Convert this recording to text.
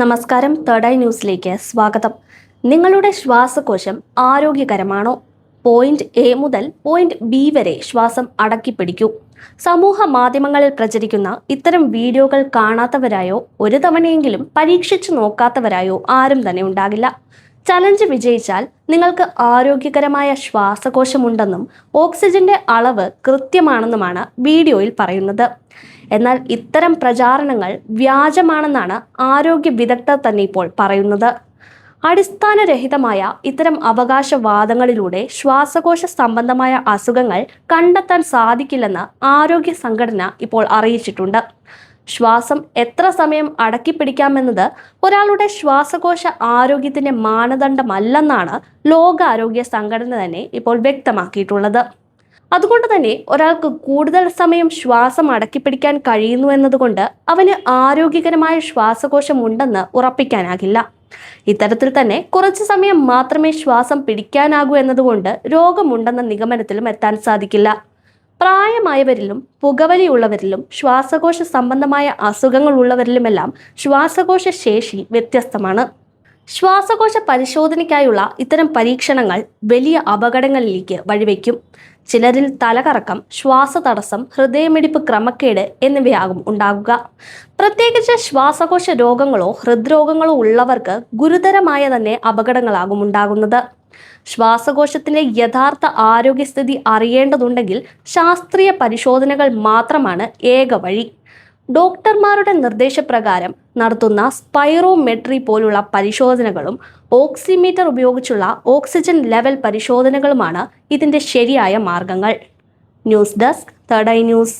നമസ്കാരം. Third eye ന്യൂസിലേക്ക് സ്വാഗതം. നിങ്ങളുടെ ശ്വാസകോശം ആരോഗ്യകരമാണോ? പോയിന്റ് എ മുതൽ പോയിന്റ് ബി വരെ ശ്വാസം അടക്കി അടക്കിപ്പിടിക്കൂ. സമൂഹ മാധ്യമങ്ങളിൽ പ്രചരിക്കുന്ന ഇത്തരം വീഡിയോകൾ കാണാത്തവരായോ? ഒരു തവണയെങ്കിലും പരീക്ഷിച്ചു നോക്കാത്തവരായോ? ആരും തന്നെ ഉണ്ടാകില്ല. ചലഞ്ച് വിജയിച്ചാൽ നിങ്ങൾക്ക് ആരോഗ്യകരമായ ശ്വാസകോശമുണ്ടെന്നും ഓക്സിജന്റെ അളവ് കൃത്യമാണെന്നുമാണ് വീഡിയോയിൽ പറയുന്നത്. എന്നാൽ ഇത്തരം പ്രചാരണങ്ങൾ വ്യാജമാണെന്നാണ് ആരോഗ്യ വിദഗ്ധർ തന്നെ ഇപ്പോൾ പറയുന്നത്. അടിസ്ഥാനരഹിതമായ ഇത്തരം അവകാശവാദങ്ങളിലൂടെ ശ്വാസകോശ സംബന്ധമായ അസുഖങ്ങൾ കണ്ടെത്താൻ സാധിക്കില്ലെന്ന് ആരോഗ്യ സംഘടന ഇപ്പോൾ അറിയിച്ചിട്ടുണ്ട്. ശ്വാസം എത്ര സമയം അടക്കിപ്പിടിക്കാമെന്നത് ഒരാളുടെ ശ്വാസകോശ ആരോഗ്യത്തിന്റെ മാനദണ്ഡമല്ലെന്നാണ് ലോകാരോഗ്യ സംഘടന തന്നെ ഇപ്പോൾ വ്യക്തമാക്കിയിട്ടുള്ളത്. അതുകൊണ്ട് തന്നെ ഒരാൾക്ക് കൂടുതൽ സമയം ശ്വാസം അടക്കിപ്പിടിക്കാൻ കഴിയുന്നു എന്നതുകൊണ്ട് അവന് ആരോഗ്യകരമായ ശ്വാസകോശം ഉണ്ടെന്ന് ഉറപ്പിക്കാനാകില്ല. ഇത്തരത്തിൽ തന്നെ കുറച്ചു സമയം മാത്രമേ ശ്വാസം പിടിക്കാനാകൂ എന്നതുകൊണ്ട് രോഗമുണ്ടെന്ന നിഗമനത്തിലും എത്താൻ സാധിക്കില്ല. പ്രായമായവരിലും പുകവലിയുള്ളവരിലും ശ്വാസകോശ സംബന്ധമായ അസുഖങ്ങൾ ഉള്ളവരിലുമെല്ലാം ശ്വാസകോശ ശേഷി വ്യത്യസ്തമാണ്. ശ്വാസകോശ പരിശോധനയ്ക്കായുള്ള ഇത്തരം പരീക്ഷണങ്ങൾ വലിയ അപകടങ്ങളിലേക്ക് വഴിവെക്കും. ചിലരിൽ തലകറക്കം ശ്വാസതടസ്സം ഹൃദയമിടിപ്പ് ക്രമക്കേട് എന്നിവയാകും ഉണ്ടാകുക. പ്രത്യേകിച്ച് ശ്വാസകോശ രോഗങ്ങളോ ഹൃദ്രോഗങ്ങളോ ഉള്ളവർക്ക് ഗുരുതരമായ തന്നെ അപകടങ്ങളാകും ഉണ്ടാകുന്നത്. ശ്വാസകോശത്തിന്റെ യഥാർത്ഥ ആരോഗ്യസ്ഥിതി അറിയേണ്ടതുണ്ടെങ്കിൽ ശാസ്ത്രീയ പരിശോധനകൾ മാത്രമാണ് ഏക വഴി. ഡോക്ടർമാരുടെ നിർദ്ദേശപ്രകാരം നടത്തുന്ന സ്പൈറോമെട്രി പോലുള്ള പരിശോധനകളും ഓക്സിമീറ്റർ ഉപയോഗിച്ചുള്ള ഓക്സിജൻ ലെവൽ പരിശോധനകളുമാണ് ഇതിന്റെ ശരിയായ മാർഗങ്ങൾ. News desk third eye news.